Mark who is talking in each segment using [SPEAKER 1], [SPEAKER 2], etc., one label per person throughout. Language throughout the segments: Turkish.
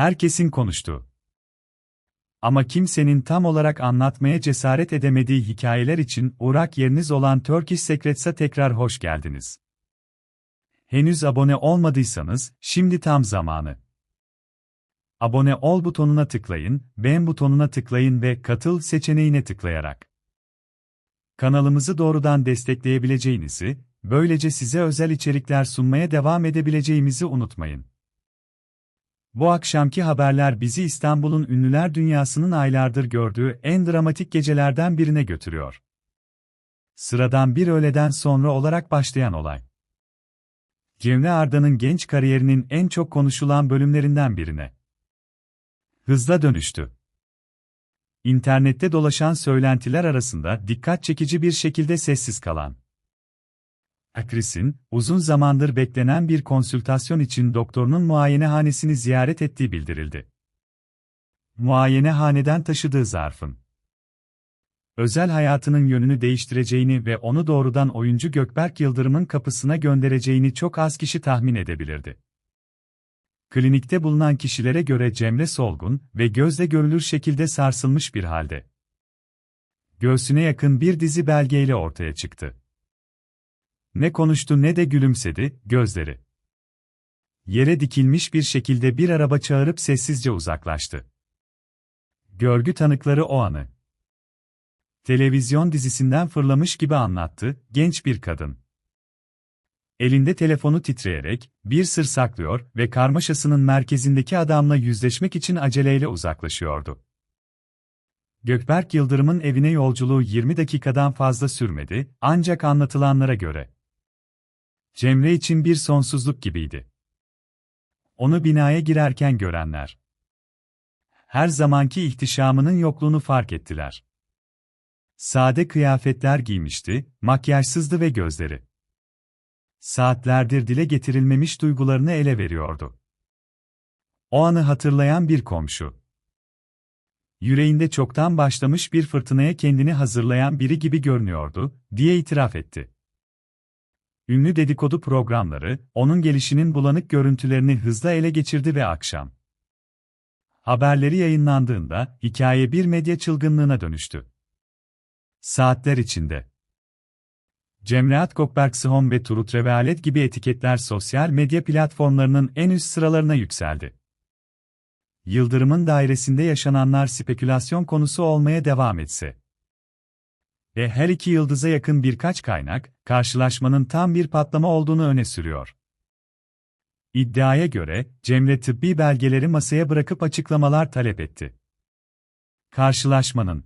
[SPEAKER 1] Herkesin konuştuğu. Ama kimsenin tam olarak anlatmaya cesaret edemediği hikayeler için uğrak yeriniz olan Turkish Secrets'a tekrar hoş geldiniz. Henüz abone olmadıysanız, şimdi tam zamanı. Abone ol butonuna tıklayın, beğen butonuna tıklayın ve katıl seçeneğine tıklayarak. Kanalımızı doğrudan destekleyebileceğinizi, böylece size özel içerikler sunmaya devam edebileceğimizi unutmayın. Bu akşamki haberler bizi İstanbul'un ünlüler dünyasının aylardır gördüğü en dramatik gecelerden birine götürüyor. Sıradan bir öğleden sonra olarak başlayan olay. Cemre Arda'nın genç kariyerinin en çok konuşulan bölümlerinden birine. Hızla dönüştü. İnternette dolaşan söylentiler arasında dikkat çekici bir şekilde sessiz kalan. Akris'in, uzun zamandır beklenen bir konsültasyon için doktorunun muayenehanesini ziyaret ettiği bildirildi. Muayenehaneden taşıdığı zarfın, özel hayatının yönünü değiştireceğini ve onu doğrudan oyuncu Gökberk Yıldırım'ın kapısına göndereceğini çok az kişi tahmin edebilirdi. Klinikte bulunan kişilere göre Cemre solgun ve gözle görülür şekilde sarsılmış bir halde. Göğsüne yakın bir dizi belgeyle ortaya çıktı. Ne konuştu ne de gülümsedi, gözleri. Yere dikilmiş bir şekilde bir araba çağırıp sessizce uzaklaştı. Görgü tanıkları o anı. Televizyon dizisinden fırlamış gibi anlattı, genç bir kadın. Elinde telefonu titreyerek, bir sır saklıyor ve karmaşasının merkezindeki adamla yüzleşmek için aceleyle uzaklaşıyordu. Gökberk Yıldırım'ın evine yolculuğu 20 dakikadan fazla sürmedi, ancak anlatılanlara göre. Cemre için bir sonsuzluk gibiydi. Onu binaya girerken görenler. Her zamanki ihtişamının yokluğunu fark ettiler. Sade kıyafetler giymişti, makyajsızdı ve gözleri. Saatlerdir dile getirilmemiş duygularını ele veriyordu. O anı hatırlayan bir komşu. Yüreğinde çoktan başlamış bir fırtınaya kendini hazırlayan biri gibi görünüyordu, diye itiraf etti. Ünlü dedikodu programları, onun gelişinin bulanık görüntülerini hızla ele geçirdi ve akşam. Haberleri yayınlandığında, hikaye bir medya çılgınlığına dönüştü. Saatler içinde. Cemreat Gökberksihom ve Turut Revalet gibi etiketler sosyal medya platformlarının en üst sıralarına yükseldi. Yıldırım'ın dairesinde yaşananlar spekülasyon konusu olmaya devam etse ve her iki yıldıza yakın birkaç kaynak, karşılaşmanın tam bir patlama olduğunu öne sürüyor. İddiaya göre, Cemre tıbbi belgeleri masaya bırakıp açıklamalar talep etti. Karşılaşmanın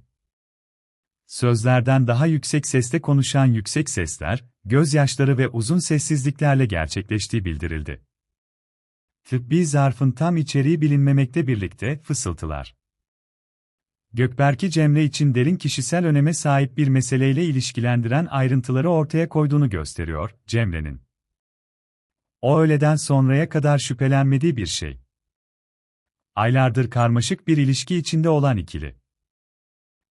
[SPEAKER 1] Sözlerden daha yüksek sesle konuşan yüksek sesler, gözyaşları ve uzun sessizliklerle gerçekleştiği bildirildi. Tıbbi zarfın tam içeriği bilinmemekte birlikte fısıltılar. Gökberk'i Cemre için derin kişisel öneme sahip bir meseleyle ilişkilendiren ayrıntıları ortaya koyduğunu gösteriyor, Cemre'nin. O öğleden sonraya kadar şüphelenmediği bir şey. Aylardır karmaşık bir ilişki içinde olan ikili.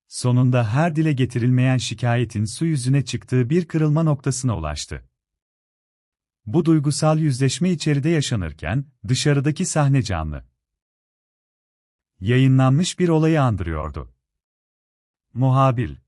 [SPEAKER 1] Sonunda her dile getirilmeyen şikayetin su yüzüne çıktığı bir kırılma noktasına ulaştı. Bu duygusal yüzleşme içeride yaşanırken, dışarıdaki sahne canlı yayınlanmış bir olayı andırıyordu. Muhabir